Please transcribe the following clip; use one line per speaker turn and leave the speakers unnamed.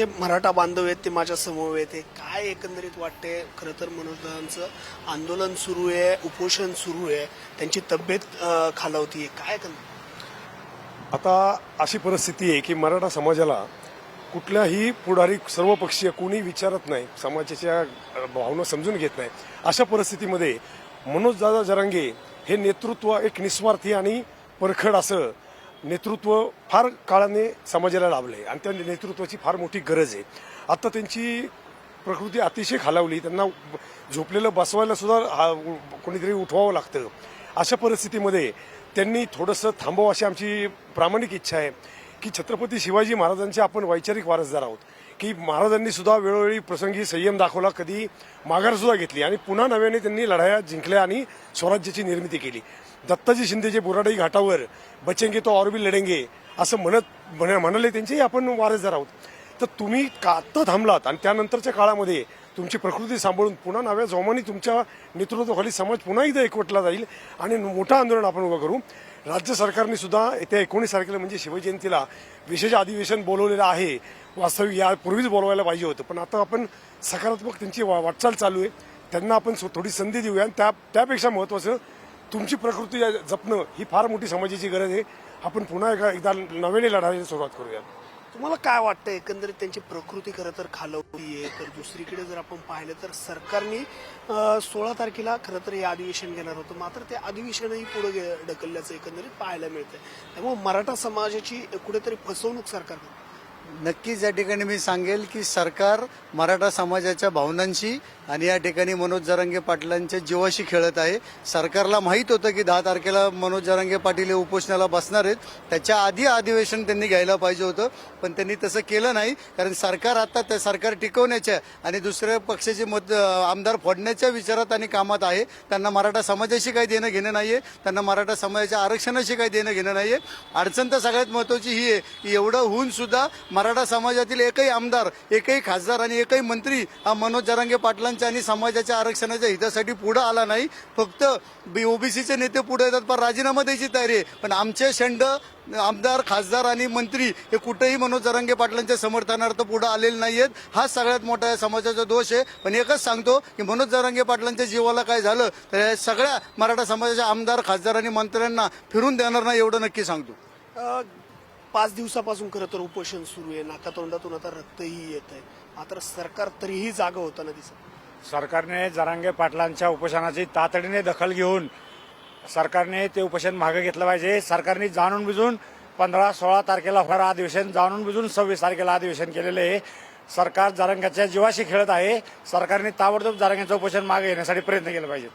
जे मराठा बांधव आहेत ते माझ्यासमोर आहेत. काय एकंदरीत वाटते खरं तर मनोजदारांचं आंदोलन सुरू आहे उपोषण सुरू आहे. त्यांची तब्येत खालावती आहे काय करणार?
आता अशी परिस्थिती आहे की मराठा समाजाला कुठल्याही पुढारी सर्वपक्षीय कोणी विचारत नाही समाजाच्या भावना समजून घेत नाही. अशा परिस्थितीमध्ये मनोजदादा जरांगे हे नेतृत्व एक निस्वार्थी आणि परखड असं नेतृत्व फार काळाने समाजाला लाभलंय. आणि त्या नेतृत्वाची फार मोठी गरज आहे. आता त्यांची प्रकृती अतिशय खालावली. त्यांना झोपलेलं बसवायला सुद्धा हा- कोणीतरी उठवावं लागतं. अशा परिस्थितीमध्ये त्यांनी थोडंसं थांबावं अशी आमची प्रामाणिक इच्छा आहे की छत्रपती शिवाजी महाराजांचे आपण वैचारिक वारसदार आहोत. की महाराजांनी सुद्धा वेळोवेळी प्रसंगी संयम दाखवला कधी माघार सुद्धा घेतली. आणि पुन्हा नव्याने त्यांनी लढाया जिंकल्या आणि स्वराज्याची निर्मिती केली. दत्ताजी शिंदे जे बोराडाई घाटावर बचेंगे तो और भी लढेंगे असं म्हणत म्हण- म्हणाले त्यांचेही आपण वारसदार आहोत. तर तुम्ही का आत्ता थांबलात आणि त्यानंतरच्या काळामध्ये तुमची प्रकृती सांभाळून पुन्हा नव्या जोमाने तुमच्या नेतृत्वाखाली समाज पुन्हा एकदा एकवटला जाईल आणि मोठं आंदोलन आपण उभं करू. राज्य सरकारने सुद्धा येत्या एकोणीस तारखेला म्हणजे शिवजयंतीला विशेष अधिवेशन बोलवलेलं आहे. वास्तविक यापूर्वीच बोलवायला पाहिजे होतं. पण आता आपण सकारात्मक त्यांची वा- वाटचाल चालू आहे. त्यांना आपण सो- थोडी संधी देऊया. आणि त्या त्यापेक्षा महत्त्वाचं तुमची प्रकृती जपणं ही फार मोठी समाजाची गरज आहे. आपण पुन्हा एका एकदा नव्याने लढायला सुरुवात करूया.
तुम्हाला काय वाटतं एकंदरीत त्यांची प्रकृती खरं तर खालवली आहे. तर दुसरीकडे जर आपण पाहिलं तर सरकारने सोळा तारखेला खरं तर हे अधिवेशन घेणार होतं. मात्र ते अधिवेशनही पुढे गे- ढकलल्याचं एकंदरीत पाहायला मिळतंय. त्यामुळे मराठा समाजाची कुठेतरी फसवणूक सरकार
नक्कीच या ठिकाणी मी सांगेल की सरकार मराठा समाजाच्या भावनांशी आणि या ठिकाणी मनोज जरांगे पाटलांच्या जीवाशी खेळत आहे. सरकारला माहीत होतं की दहा तारखेला मनोज जरांगे पाटील हे उपोषणाला बसणार आहेत. त्याच्या आधी अधिवेशन त्यांनी घ्यायला पाहिजे होतं पण त्यांनी तसं केलं नाही. कारण सरकार आता त्या सरकार टिकवण्याच्या आणि दुसऱ्या पक्षाचे मत आमदार फोडण्याच्या विचारात आणि कामात आहे. त्यांना मराठा समाजाशी काही देणं घेणं नाहीये. त्यांना मराठा समाजाच्या आरक्षणाशी काही देणं घेणं नाहीये. अडचण तर सगळ्यात महत्वाची ही आहे की एवढं होऊन सुद्धा मराठा समाजातील एकही आमदार एकही खासदार आणि एकही मंत्री हा मनोज जरांगे पाटलांच्या आणि समाजाच्या आरक्षणाच्या हितासाठी पुढं आला नाही. फक्त ओबीसीचे नेते पुढे येतात पण राजीनामा द्यायची तयारी आहे. पण आमचे शंड आमदार खासदार आणि मंत्री हे कुठेही मनोज जरांगे पाटलांच्या समर्थनार्थ पुढे आलेले नाहीयेत. हा सगळ्यात मोठा या समाजाचा दोष आहे. पण एकच सांगतो की मनोज जरांगे पाटलांच्या जीवाला काय झालं तर या सगळ्या मराठा समाजाच्या आमदार खासदार आणि मंत्र्यांना फिरून देणार नाही एवढं नक्की सांगतो.
पाच दिवसापासून खरं तर उपोषण सुरू आहे. नाकातोंडातून आता रक्तही येत आहे मात्र सरकार तरीही जागा होताना दिसत
सरकारने जरांगे पाटलांच्या उपोषणाची तातडीने दखल घेऊन सरकारने ते उपोषण मागे घेतलं पाहिजे. सरकारने जाणून बुजून पंधरा सोळा तारखेला होणारं अधिवेशन जाणून बुजून सव्वीस तारखेला अधिवेशन केलेलं आहे. सरकार जारंगाच्या जीवाशी खेळत आहे. सरकारने ताबडतोब जरांग्याचं उपोषण मागे घेण्यासाठी प्रयत्न केले पाहिजे.